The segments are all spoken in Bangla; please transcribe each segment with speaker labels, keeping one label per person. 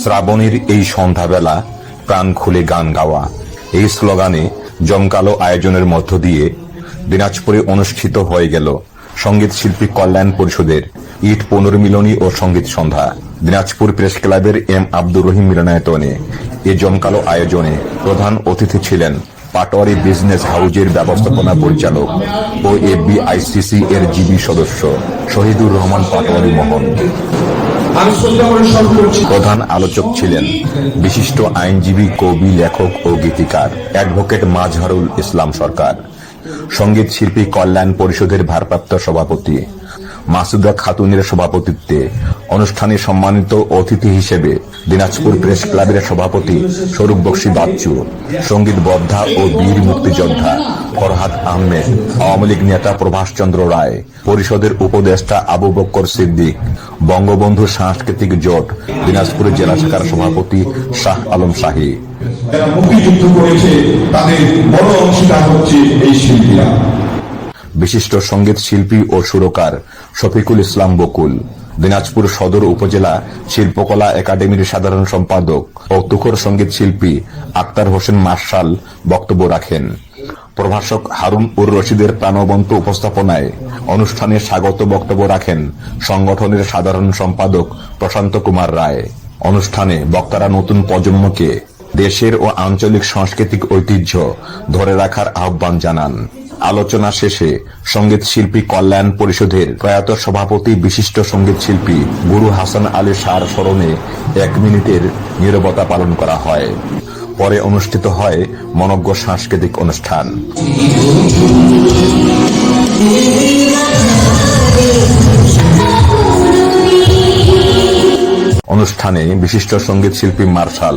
Speaker 1: শ্রাবণের এই সন্ধ্যাবেলা প্রাণ খুলে গান গাওয়া। এই স্লোগানে জমকালো আয়োজনের মধ্য দিয়ে দিনাজপুরে অনুষ্ঠিত হয়ে গেল সংগীত শিল্পী কল্যাণ পরিষদের ইট পুনর্মিলনী ও সংগীত সন্ধ্যা। দিনাজপুর প্রেস ক্লাবের এম আব্দুর রহিম মিলনায়তনে এ জমকালো আয়োজনে প্রধান অতিথি ছিলেন পাটোয়ারি বিজনেস হাউজের ব্যবস্থাপনা পরিচালক ও এফবিআইসিসি এর জিবি সদস্য শহীদুর রহমান পাটোয়ারি মোহন। প্রধান আলোচক ছিলেন বিশিষ্ট আইনজীবী, কবি, লেখক ও গীতিকার, অ্যাডভোকেট মাজহারুল ইসলাম সরকার, সংগীত শিল্পী, কল্যাণ পরিষদের ভারপ্রাপ্ত সভাপতি। মাসুদা খাতুনের সভাপতিত্বে অনুষ্ঠানে সম্মানিত অতিথি হিসেবে দিনাজপুর প্রেস ক্লাবের সভাপতি স্বরূপ বক্সি বাচ্চু, সংগীত বদ্ধা ও বীর মুক্তিযোদ্ধা ফরহাদ আহমেদ, আওয়ামী লীগ নেতা প্রভাষচন্দ্র রায়, পরিষদের উপদেষ্টা আবু বক্কর সিদ্দিক, বঙ্গবন্ধু সাংস্কৃতিক জোট, দিনাজপুর জেলা শাখার সভাপতি শাহ আলম শাহী।
Speaker 2: মুক্তিযুদ্ধ করেছে, তাদের বড় অংশীদার হচ্ছে এই শিল্পীরা।
Speaker 1: বিশিষ্ট সংগীত শিল্পী ও সুরকার শফিকুল ইসলাম বকুল, দিনাজপুর সদর উপজেলা শিল্পকলা একাডেমির সাধারণ সম্পাদক ও তুখর সংগীত শিল্পী আক্তার হোসেন মার্শাল বক্তব্য রাখেন। প্রভাষক হারুন উর রশিদের প্রাণবন্ত উপস্থাপনায় অনুষ্ঠানে স্বাগত বক্তব্য রাখেন সংগঠনের সাধারণ সম্পাদক প্রশান্ত কুমার রায়। অনুষ্ঠানে বক্তারা নতুন প্রজন্মকে দেশের ও আঞ্চলিক সাংস্কৃতিক ঐতিহ্য ধরে রাখার আহ্বান জানান। আলোচনা শেষে সংগীত শিল্পী কল্যাণ পরিষদের প্রয়াত সভাপতি বিশিষ্ট সংগীত শিল্পী গুরু হাসান আলী সার স্মরণে এক মিনিটের নীরবতা পালন করা হয়। পরে অনুষ্ঠিত হয় মনজ্ঞ সাংস্কৃতিক অনুষ্ঠান। অনুষ্ঠানে বিশিষ্ট সংগীত শিল্পী মার্শাল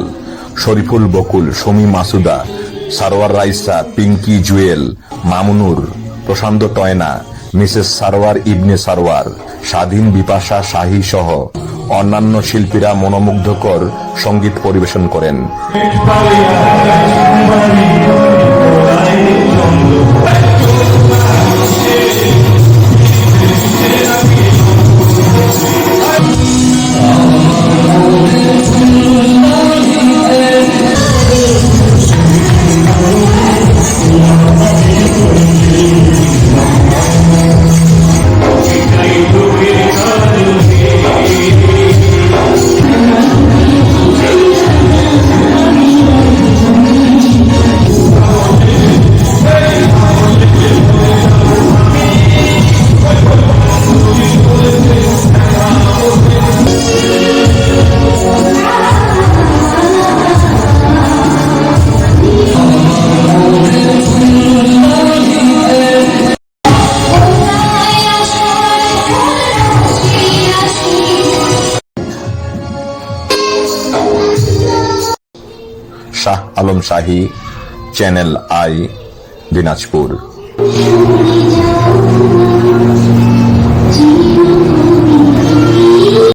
Speaker 1: শরীফুল বকুল সমী মাসুদা সারোয়ার রাইসা, পিঙ্কি জুয়েল, মামুনুর, প্রশান্ত টয়না, মিসেস সারোয়ার ইবনে সারোয়ার, স্বাধীন বিপাশা শাহী সহ অন্যান্য শিল্পীরা মনোমুগ্ধকর সংগীত পরিবেশন করেন। Yeah. Shah Alam Shahi channel I Dinajpur.